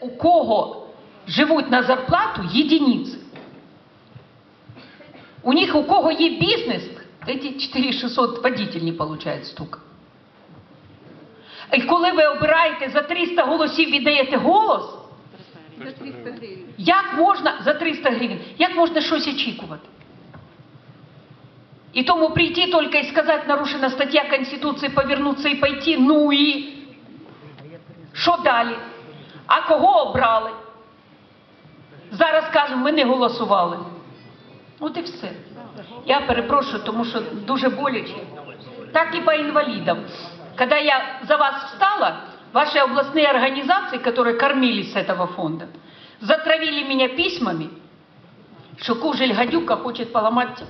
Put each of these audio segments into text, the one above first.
У кого живуть на зарплату єдиниці. У них у кого є бізнес, эти 4600 водитель не получають стук. І коли ви обираєте за 300 голосів віддаєте голос, За 300 гривень. як можна за 300 гривень, як можна щось очікувати? І тому прийти тільки і сказати, нарушена стаття Конституції, повернутися і пойти, ну і що далі? А кого обрали? Зараз кажемо, ми не голосували. От і все. Я перепрошую, тому що дуже боляче. Так і по інвалідам. Когда я за вас встала, ваши областные организации, которые кормились с этого фонда, затравили меня письмами, что Кужель Гадюка хочет поломать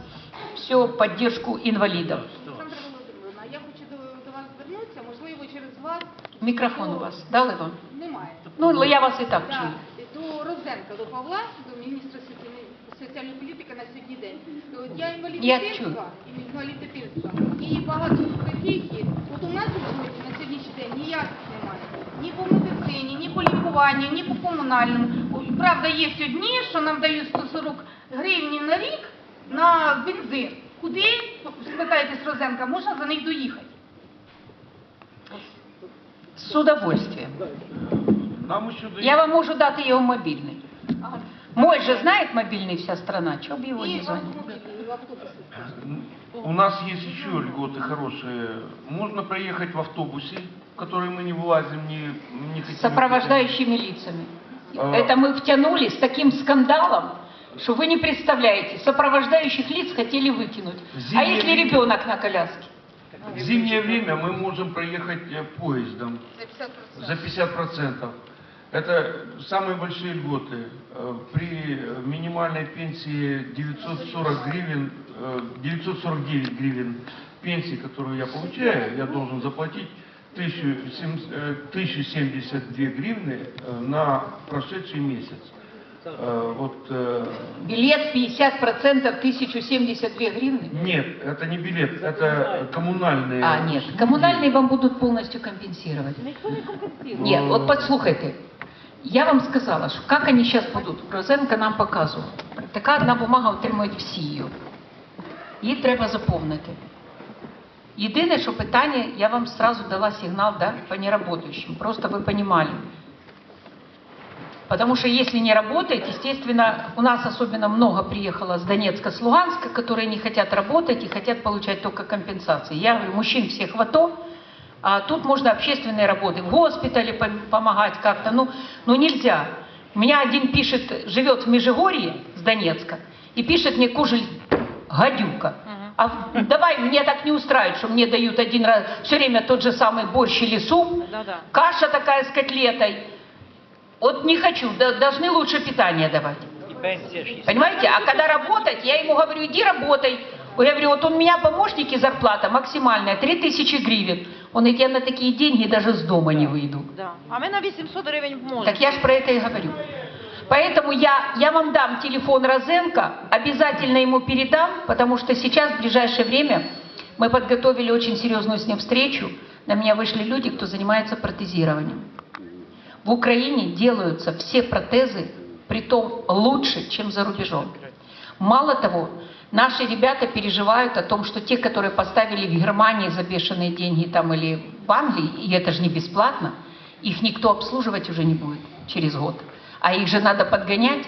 всю поддержку инвалидов. Олександра Володимировна, я хочу до, до вас звернутися, можливо, через вас Мікрофон у вас дали вам? Немає. Ну, я вас і так чую. До Розенка, до Павла, до міністра соціальної, політики на сьогодні день. От Я інвалід дитинства, інвалід дитинства, і багато таких є. От у нас Львові на сьогоднішній день ніяких немає. Ні по медицині, ні по лікуванню, ні по комунальному. Правда, є сьогодні, що нам дають 140 гривень на рік на бензин. Куди, спитаєтесь Розенка, можна за них доїхати? З удовольствием. Нам еще дают. Я вам можу дати його мобільний. Мой же знает мобильный вся страна, чего бы его І не в звонить? автомобілі, в автобусі. У нас есть еще льготы хорошие. Можно проехать в автобусе, в который мы не вылазим, не, не хотим. С сопровождающими лицами. А. Это мы втянули с таким скандалом, что вы не представляете. Сопровождающих лиц хотели выкинуть. А Зимнее если время. ребенок на коляске? В зимнее время мы можем проехать э, поездом За 50%. за 50%. Это самые большие льготы. Э, При э, минимальной пенсии 940 гривен, э, 949 гривен пенсии, которую я получаю, я должен заплатить 1007 э, 1072 гривны э, на прошедший месяц. Э, Вот э, Билет 50% 1072 гривны? нет, это не билет, это коммунальные. А, нет. Коммунальные вам будут полностью компенсировать. Ніхто не компенсує. Нет, вот послухайте. Я вам сказала, що як вони зараз будуть, Розенка нам показував. Така одна бумага отримують всі її. Її треба заповнити. Єдине, що питання, я вам сразу дала сигнал да, по неработающим, просто вы понимали. Потому что если не работает, естественно, у нас особенно много приехало с Донецка, с Луганска, которые не хотят работать и хотят получать только компенсации. Я говорю, мужчин всех в АТО, а тут можно общественные работы, в госпитале пом- помогать как-то. Ну, ну нельзя. У меня один пишет, живет в Межигорье с Донецка, и пишет мне Кужель гадюка. А давай, мне так не устраивает, что мне дают один раз, все время тот же самый борщ или суп, каша такая с котлетой. Вот не хочу, да- должны лучше питание давать. Понимаете? А когда работать, я ему говорю, иди работай. Я говорю, вот у меня помощники зарплата максимальная 3000 гривен. Он говорит, я на такие деньги даже с дома не выйду. Да. А ми на 800 гривень можемо. Так я же про это и говорю. Поэтому я, я вам дам телефон Розенко, обязательно ему передам, потому что сейчас, в ближайшее время, мы подготовили очень серьезную с ним встречу. На меня вышли люди, кто занимается протезированием. В Украине делаются все протезы, притом лучше, чем за рубежом. Мало того, наши ребята переживают о том, что те, которые поставили в Германии за бешеные деньги там или в Англии, и это же не бесплатно, их никто обслуживать уже не будет через год. А их же надо подгонять.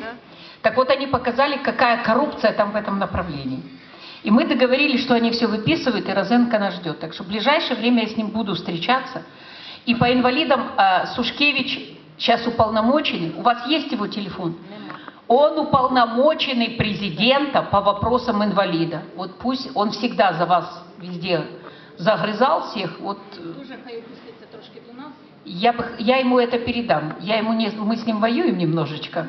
Так вот, они показали, какая коррупция там в этом направлении. И мы договорились, что они все выписывают, и Розенко нас ждет. Так что в ближайшее время я с ним буду встречаться. И по инвалидам э, Сушкевич сейчас уполномоченный. У вас есть его телефон? Он уполномоченный президента по вопросам инвалида. Вот пусть он всегда за вас везде загрызал всех. Вот э, я, бы, я ему это передам. Я ему не, мы с ним воюем немножечко,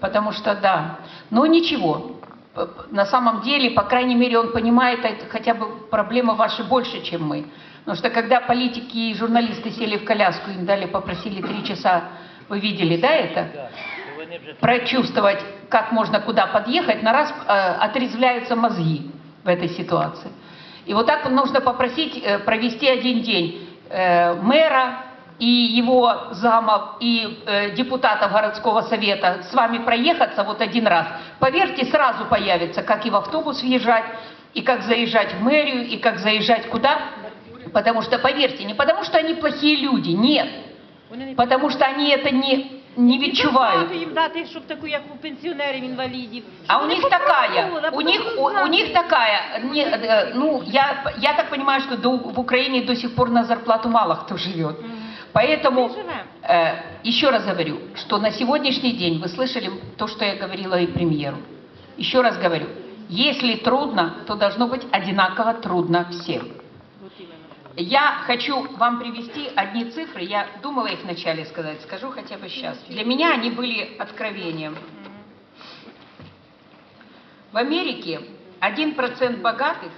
потому что да. Но ничего. На самом деле, по крайней мере, он понимает, это хотя бы проблемы ваши больше, чем мы. Потому что когда политики и журналисты сели в коляску, им дали, попросили три часа, вы видели, да, это? Прочувствовать, как можно куда подъехать, на раз э, отрезвляются мозги в этой ситуации. И вот так нужно попросить э, провести один день э, мэра, и его замов, и э, депутатов городского совета с вами проехаться вот один раз, поверьте, сразу появится, как и в автобус въезжать, и как заезжать в мэрию, и как заезжать куда. Потому что, поверьте, не потому что они плохие люди, нет. Потому что они это не, не І відчувають. зарплату їм дати, щоб таку, як у пенсіонерів, інвалідів. А Щоб у вони них такая, попробували, а у них, потім у, у знати. них такая, не, э, ну, я, я так понимаю, что до- в Украине до сих пор на зарплату мало кто живет. Поэтому, Мы живем. э, еще раз говорю, что на сегодняшний день, вы слышали то, что я говорила и премьеру. Еще раз говорю, если трудно, то должно быть одинаково трудно всем. Я хочу вам привести одни цифры, я думала их вначале сказать, скажу хотя бы сейчас. Для меня они были откровением. В Америке 1% богатых.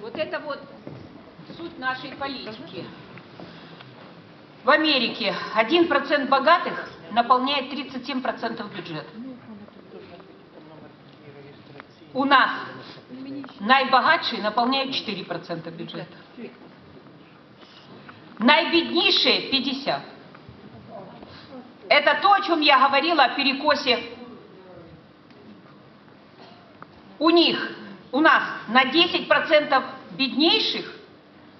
Вот это вот суть нашей политики. В Америке 1% богатых наполняет 37% бюджета. У нас найбагатшие наполняют 4% бюджета. Найбеднейшие 50%. Это то, о чем я говорила о перекосе. У них, у нас на 10% беднейших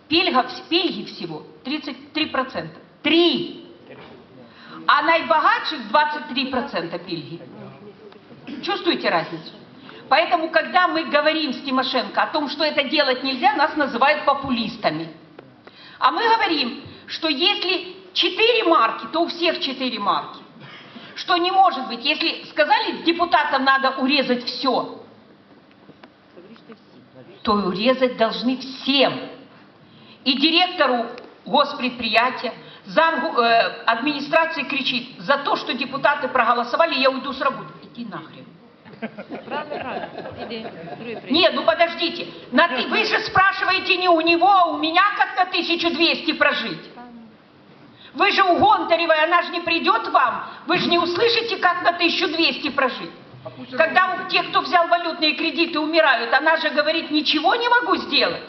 пельгов, пельги всего 33%. 3. А найбогатших 23% пельги. Чувствуете разницу? Поэтому, когда мы говорим с Тимошенко о том, что это делать нельзя, нас называют популистами. А мы говорим, что если четыре марки, то у всех четыре марки. Что не может быть, если сказали, депутатам надо урезать все, то урезать должны всем. И директору госпредприятия, зам э, администрации кричит, за то, что депутаты проголосовали, я уйду с работы. Иди нахрен. Нет, ну подождите, на ты- вы же спрашиваете не у него, а у меня как на 1200 прожить. Вы же у Гонтаревой, она же не придет вам, вы же не услышите, как на 1200 прожить. Когда у тех, кто взял валютные кредиты, умирают, она же говорит, ничего не могу сделать.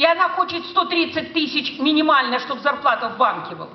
И она хочет 130 тысяч минимально, чтобы зарплата в банке была.